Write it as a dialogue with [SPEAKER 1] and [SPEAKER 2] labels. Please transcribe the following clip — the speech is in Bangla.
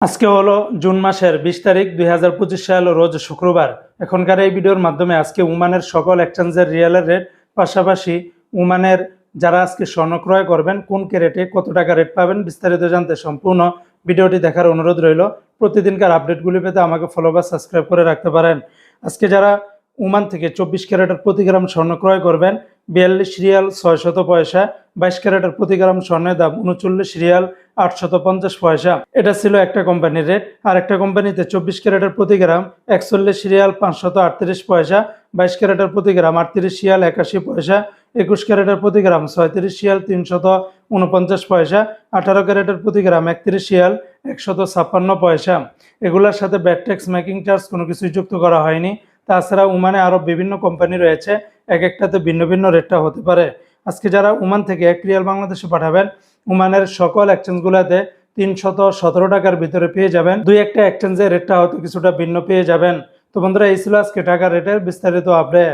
[SPEAKER 1] আজকে হলো জুন মাসের বিশ তারিখ, দুই হাজার পঁচিশ সাল, রোজ শুক্রবার। এখনকার এই ভিডিওর মাধ্যমে আজকে উমানের সকল এক্সচেঞ্জের রিয়েলের রেট পাশাপাশি উমানের যারা আজকে স্বর্ণ ক্রয় করবেন, কোন ক্যারেটে কত টাকা রেট পাবেন বিস্তারিত জানতে সম্পূর্ণ ভিডিওটি দেখার অনুরোধ রইল। প্রতিদিনকার আপডেটগুলি পেতে আমাকে ফলো বা সাবস্ক্রাইব করে রাখতে পারেন। আজকে যারা উমান থেকে চব্বিশ ক্যারেটের প্রতি গ্রাম স্বর্ণ ক্রয় করবেন, বিয়াল্লিশ রিয়াল ছয়শত পয়সা, বাইশ ক্যারেটের প্রতি গ্রাম স্বর্ণের দাম উনচল্লিশ রিয়াল আটশত পঞ্চাশ পয়সা। এটা ছিল একটা কোম্পানির রেট আর একটা কোম্পানিতে চব্বিশ ক্যারেটের প্রতি গ্রাম একচল্লিশ রিয়াল পাঁচশত আটত্রিশ পয়সা, বাইশ ক্যারেটের প্রতি গ্রাম আটত্রিশ রিয়াল একাশি পয়সা, একুশ ক্যারেটের প্রতি গ্রাম ছয়ত্রিশ রিয়াল তিনশত উনপঞ্চাশ পয়সা, আঠারো ক্যারেটের প্রতি গ্রাম একত্রিশ রিয়াল একশত ছাপ্পান্ন পয়সা। এগুলোর সাথে ব্যাট ট্যাক্স মেকিং চার্জ কোনো কিছুই যুক্ত করা হয়নি। তাছাড়া উমানে আরও বিভিন্ন কোম্পানি রয়েছে। এক একটাতে ভিন্ন ভিন্ন রেটটা হতে পারে। আজকে যারা উমান থেকে এক রিয়াল বাংলাদেশে পাঠাবেন উমানের সকল এক্সচেঞ্জগুলোতে তিনশত সতেরো টাকার ভিতরে পেয়ে যাবেন। দুই একটা এক্সচেঞ্জের রেটটা হয়তো কিছুটা ভিন্ন পেয়ে যাবেন। তো বন্ধুরা, এই ছিল আজকে টাকার রেটের বিস্তারিত আপডেট